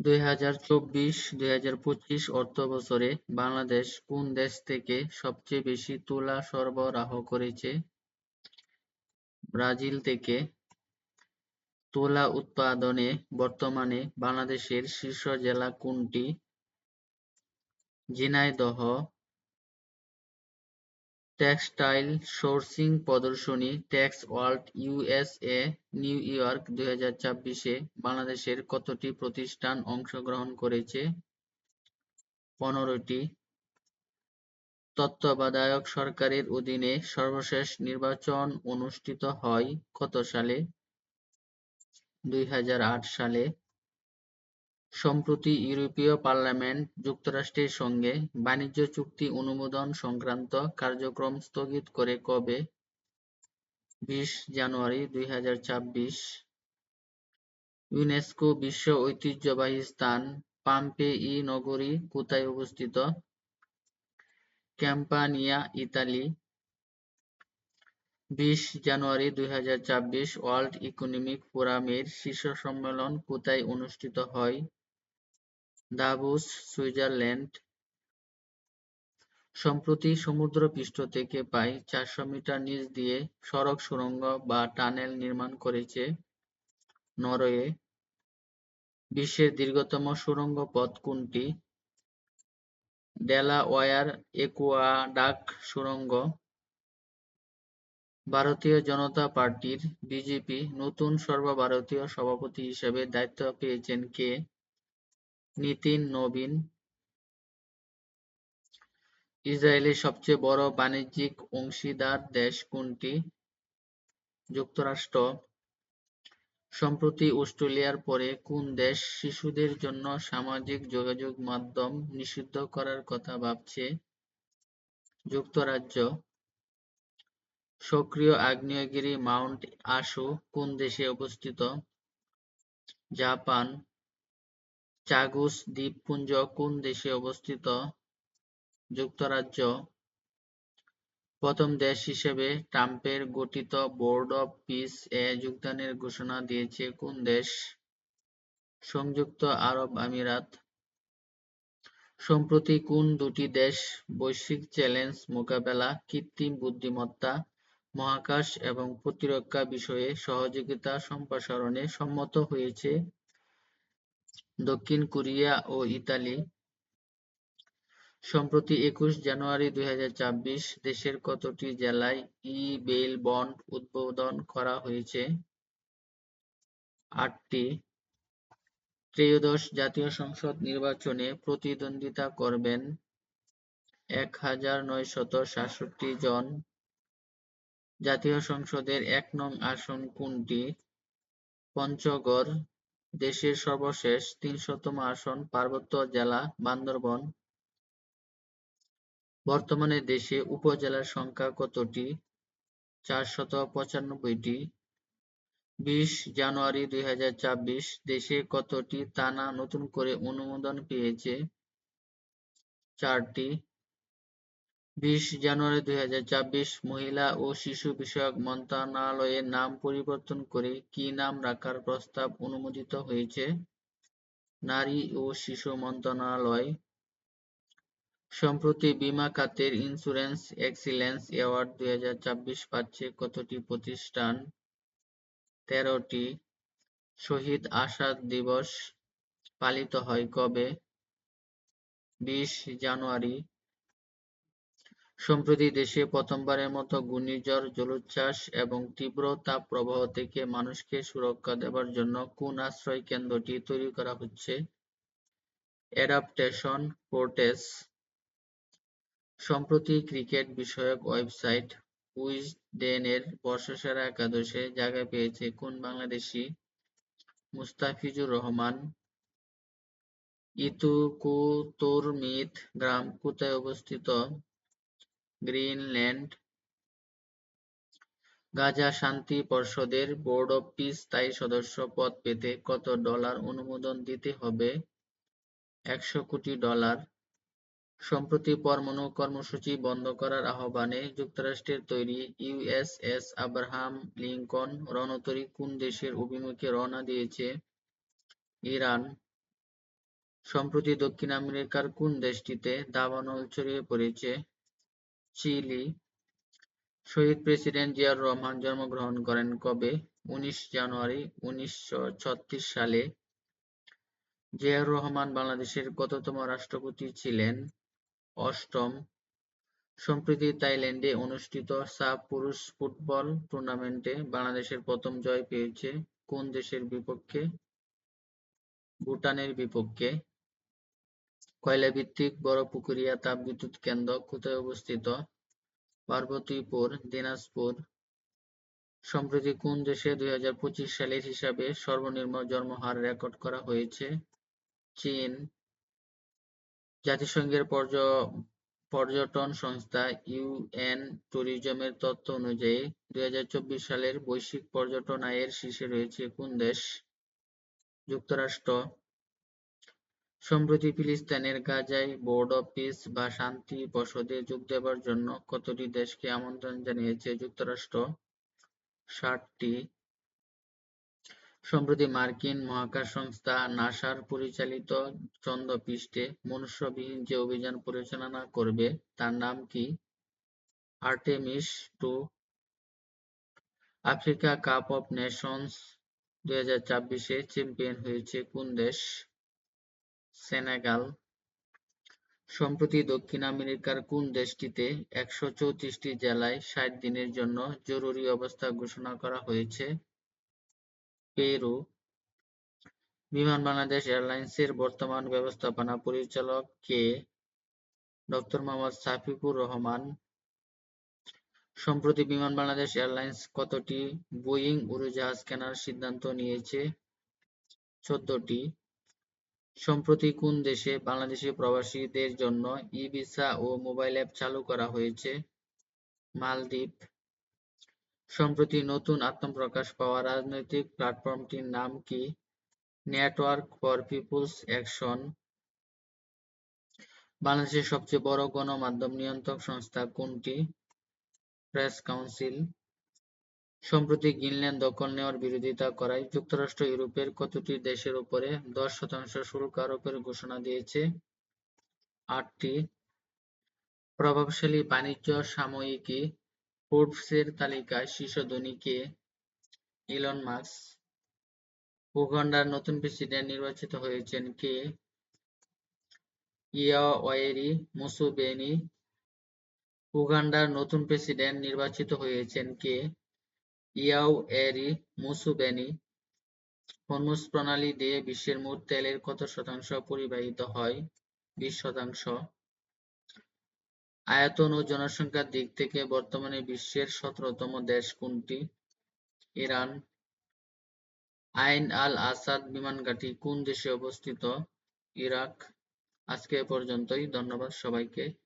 দুই হাজার চব্বিশ, দুই হাজার পঁচিশ অর্থবছরে বাংলাদেশ কোন দেশ থেকে সবচেয়ে বেশি তুলা সরবরাহ করেছে? ব্রাজিল থেকে। তুলা উৎপাদনে বর্তমানে বাংলাদেশের শীর্ষ জেলা কোনটি? ঝিনাইদহ। টেক্সটাইল সোর্সিং প্রদর্শনী Tex World USA New York, দুই হাজার ছাব্বিশে বাংলাদেশের কতটি প্রতিষ্ঠান অংশগ্রহণ করেছে? পনেরোটি। তত্ত্বাবধায়ক সরকারের অধীনে সর্বশেষ নির্বাচন অনুষ্ঠিত হয় কত সালে? দুই হাজার আট সালে। সম্প্রতি ইউরোপীয় পার্লামেন্ট যুক্তরাষ্ট্রের সঙ্গে বাণিজ্য চুক্তি অনুমোদন সংক্রান্ত কার্যক্রম স্থগিত করে কবে? বিশ জানুয়ারি দুই হাজার ছাব্বিশ। ইউনেস্কো বিশ্ব ঐতিহ্যবাহী স্থান পাম্পেই নগরী কোথায় অবস্থিত? Campania, Italy. বিশ জানুয়ারি দুই হাজার ছাব্বিশ ওয়ার্ল্ড ইকোনমিক ফোরামের শীর্ষ সম্মেলন কোথায় অনুষ্ঠিত হয়? Davos, Switzerland. সম্প্রতি সমুদ্রপৃষ্ঠ থেকে প্রায় চারশো মিটার নিচ দিয়ে সড়ক সুড়ঙ্গ বা টানেল নির্মাণ করেছে নরওয়ে। বিশ্বের দীর্ঘতম সুড়ঙ্গ পথ কোনটি? ডেলাওয়্যার একুয়াডাক্ট সুড়ঙ্গ। ভারতীয় জনতা পার্টির বিজেপি নতুন সর্বভারতীয় সভাপতি হিসেবে দায়িত্ব পেয়েছেন কে? নিতিন নবীন। ইসরায়েলের সবচেয়ে বড় বাণিজ্যিক অংশীদার দেশ কোনটি? যুক্তরাষ্ট্র। সম্প্রতি অস্ট্রেলিয়ার পরে কোন দেশ শিশুদের জন্য সামাজিক যোগাযোগ মাধ্যম নিষিদ্ধ করার কথা ভাবছে? যুক্তরাজ্য। সক্রিয় আগ্নেয়গিরি মাউন্ট আশু কোন দেশে অবস্থিত? জাপান। চাগুস দ্বীপপুঞ্জ কোন দেশে অবস্থিত? যুক্তরাজ্য। প্রথম দেশ হিসেবে ট্রাম্পের গঠিত বোর্ড অব পিস এ যোগদানের ঘোষণা দিয়েছে কোন দেশ? সংযুক্ত আরব আমিরাত। সম্প্রতি কোন দুটি দেশ বৈশ্বিক চ্যালেঞ্জ মোকাবেলা কৃত্রিম বুদ্ধিমত্তা, মহাকাশ এবং প্রতিরক্ষা বিষয়ে সহযোগিতা সম্প্রসারণে সম্মত হয়েছে? দক্ষিণ কোরিয়া ও ইতালি। সম্প্রতি একুশ জানুয়ারি দুই হাজার ছাব্বিশ দেশের কতটি জেলায় ই-বেইল বন্ড উদ্বোধন করা হয়েছে? আটটি। ত্রয়োদশ জাতীয় সংসদ নির্বাচনে প্রতিদ্বন্দ্বিতা করবেন এক হাজার নয়শত সাতষট্টি জন। জাতীয় সংসদের এক নং আসন কোনটি? পঞ্চগড়। দেশের সর্বশেষ তিনশতম আসন পার্বত্য জেলা বান্দরবন। বর্তমানে দেশে উপজেলার সংখ্যা কতটি? চারশত পঁচানব্বইটি। বিশ জানুয়ারি দুই হাজার ছাব্বিশ দেশে কতটি থানা নতুন করে অনুমোদন পেয়েছে? চারটি। বিশ জানুয়ারি দুই হাজার ছাব্বিশ মহিলা ও শিশু বিষয়ক মন্ত্রণালয়ের নাম পরিবর্তন করে কি নাম রাখার প্রস্তাব অনুমোদিত হয়েছে? নারী ও শিশু মন্ত্রণালয়। সম্প্রতি বিমা খাতের ইন্স্যুরেন্স এক্সিলেন্স অ্যাওয়ার্ড দুই হাজার ছাব্বিশ পাচ্ছে কতটি প্রতিষ্ঠান? তেরোটি। শহীদ আসাদ দিবস পালিত হয় কবে? বিশ জানুয়ারি। সম্প্রতি দেশে প্রথমবারের মতো ঘূর্ণিঝড়, জলোচ্ছ্বাস এবং তীব্র তাপপ্রবাহ থেকে মানুষকে সুরক্ষা দেবার জন্য কোন আশ্রয় কেন্দ্রটি তৈরি করা হচ্ছে? Adaptation fortress. সম্প্রতি ক্রিকেট বিষয়ক ওয়েবসাইট উইজডেনের বর্ষসেরা একাদশে জায়গা পেয়েছে কোন বাংলাদেশি? মুস্তাফিজুর রহমান। ইতুকুতুরমিত গ্রাম কোথায় অবস্থিত? গ্রিনল্যান্ড। গাজা শান্তি পর্ষদের বোর্ড অব পিস স্থায়ী সদস্য পদ পেতে কত ডলার অনুমোদন দিতে হবে? একশো কোটি ডলার। সম্প্রতি পরমাণু কর্মসূচি বন্ধ করার আহ্বানে যুক্তরাষ্ট্রের তৈরি ইউএসএস আব্রাহাম লিংকন রণতরী কোন দেশের অভিমুখে রওনা দিয়েছে? ইরান। সম্প্রতি দক্ষিণ আমেরিকার কোন দেশটিতে দাবানল ছড়িয়ে পড়েছে? চিলি। শহীদ প্রেসিডেন্ট জিয়াউর রহমান জন্মগ্রহণ করেন কবে? উনিশ জানুয়ারি উনিশশো ছত্রিশ সালে। জিয়াউর রহমান বাংলাদেশের কততম রাষ্ট্রপতি ছিলেন? অষ্টম। সম্প্রতি থাইল্যান্ডে অনুষ্ঠিত সাফ পুরুষ ফুটবল টুর্নামেন্টে বাংলাদেশের প্রথম জয় পেয়েছে কোন দেশের বিপক্ষে? ভুটানের বিপক্ষে। কয়লাভিত্তিক বড়পুকুরিয়া তাপবিদ্যুৎ কেন্দ্র কোথায় অবস্থিত? পার্বতীপুর, দিনাজপুর। সম্প্রতি কোন দেশে দুই হাজার পঁচিশ সালের হিসাবে সর্বনিম্ন জন্মহার রেকর্ড করা হয়েছে? চীন। জাতিসংঘের পর্য পর্যটন সংস্থা ইউএন ট্যুরিজমের তথ্য অনুযায়ী দুই হাজার চব্বিশ সালের বৈশ্বিক পর্যটন আয়ের শীর্ষে রয়েছে কোন দেশ? যুক্তরাষ্ট্র। সম্প্রতি ফিলিস্তিনের গাজায় বোর্ড অব পিস বা শান্তি পর্ষদে যোগ দেবার জন্য কতটি দেশকে আমন্ত্রণ জানিয়েছে যুক্তরাষ্ট্র? ষাটটি। সম্প্রতি মার্কিন মহাকাশ সংস্থা নাসার পরিচালিত চন্দ্রপৃষ্ঠে মনুষ্যবিহীন যে অভিযান পরিচালনা করবে, তার নাম কি? Artemis two. Africa cup of nations দুই হাজার চব্বিশে চ্যাম্পিয়ন হয়েছে কোন দেশ? সেনেগাল। সম্প্রতি দক্ষিণ আমেরিকার কোন দেশটিতে একশো চৌত্রিশটি জেলায় ষাট দিনের জন্য জরুরি অবস্থা ঘোষণা করা হয়েছে? পেরু। বিমান বাংলাদেশ এয়ারলাইন্সের বর্তমান ব্যবস্থাপনা পরিচালক কে? ডক্টর মোহাম্মদ সাফিকুর রহমান। সম্প্রতি বিমান বাংলাদেশ এয়ারলাইন্স কতটি বোয়িং উড়োজাহাজ কেনার সিদ্ধান্ত নিয়েছে? চোদ্দটি। সম্প্রতি কোন দেশে বাংলাদেশি প্রবাসীদের জন্য ই-ভিসা ও মোবাইল অ্যাপ চালু করা হয়েছে? মালদ্বীপ। সম্প্রতি নতুন আত্মপ্রকাশ পাওয়া রাজনৈতিক প্ল্যাটফর্মটির নাম কি? Network for people's action. বাংলাদেশের সবচেয়ে বড় গণমাধ্যম নিয়ন্ত্রক সংস্থা কোনটি? Press council. সম্প্রতি গ্রিনল্যান্ড দখল নেওয়ার বিরোধিতা করায় যুক্তরাষ্ট্র ইউরোপের কতটি দেশের উপরে দশ শতাংশ শুল্ক আরোপের ঘোষণা দিয়েছে? আটটি। প্রভাবশালী বাণিজ্য, সাময়িকী ফোর্বসের তালিকায় শীর্ষ ধনী কে? Elon Musk. উগান্ডার নতুন প্রেসিডেন্ট নির্বাচিত হয়েছেন কে? ইয়োওয়েরি মুসুবেনি উগান্ডার নতুন প্রেসিডেন্ট নির্বাচিত হয়েছেন কে? Yoweri Museveni. হরমুজ প্রণালী দিয়ে বিশ্বের মোট তেলের কত শতাংশ পরিবাহিত হয়? বিশ শতাংশ। আয়তন ও জনসংখ্যার দিক থেকে বর্তমানে বিশ্বের সতেরোতম দেশ কোনটি? ইরান। আইন আল-আসাদ বিমানঘাঁটি কোন দেশে অবস্থিত? ইরাক। আজকে এ পর্যন্তই। ধন্যবাদ সবাইকে।